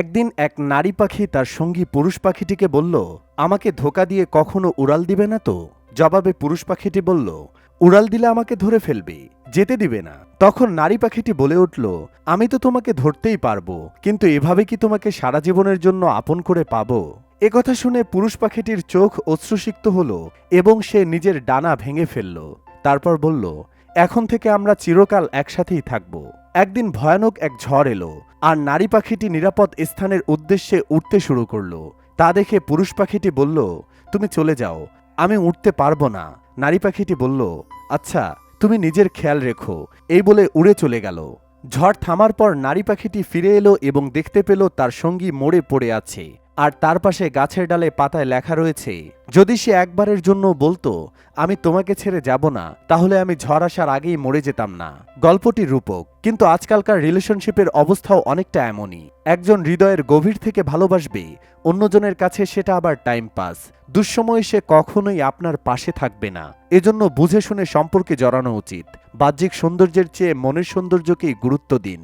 একদিন এক নারী পাখি তার সঙ্গী পুরুষ পাখিটিকে বলল, আমাকে ধোকা দিয়ে কখনো উড়াল দিবে না তো? জবাবে পুরুষ পাখিটি বলল, উড়াল দিলে আমাকে ধরে ফেলবে, যেতে দিবে না। তখন নারী পাখিটি বলে উঠল, আমি তো তোমাকে ধরতেই পারব, কিন্তু এভাবে কি তোমাকে সারা জীবনের জন্য আপন করে পাবো? একথা শুনে পুরুষ পাখিটির চোখ অশ্রুসিক্ত হল এবং সে নিজের ডানা ভেঙে ফেলল। তারপর বলল, এখন থেকে আমরা চিরকাল একসাথেই থাকব। একদিন ভয়ানক এক ঝড় এলো আর নারী পাখিটি নিরাপদ স্থানের উদ্দেশ্যে উঠতে শুরু করল। তা দেখে পুরুষ পাখিটি বলল, তুমি চলে যাও, আমি উঠতে পারব না। নারী পাখিটি বলল আচ্ছা তুমি নিজের খেয়াল রেখো। এই বলে উড়ে চলে গেল। ঝড় থামার পর নারী পাখিটি ফিরে এলো এবং দেখতে পেল তার সঙ্গী মরে পড়ে আছে। আর তার পাশে গাছের ডালে পাতায় লেখা রয়েছে, যদি সে একবারের জন্য বলতো, আমি তোমাকে ছেড়ে যাব না, তাহলে আমি ঝড় আসার আগেই মরে যেতাম না। গল্পটি রূপক, কিন্তু আজকালকার রিলেশনশিপের অবস্থাও অনেকটা এমনই। একজন হৃদয়ের গভীর থেকে ভালোবাসবে, অন্যজনের কাছে সেটা আবার টাইম পাস দুঃসময়ে সে কখনোই আপনার পাশে থাকবে না। এজন্য বুঝে শুনে সম্পর্কে জড়ানো উচিত। বাহ্যিক সৌন্দর্যের চেয়ে মনের সৌন্দর্যকেই গুরুত্ব দিন।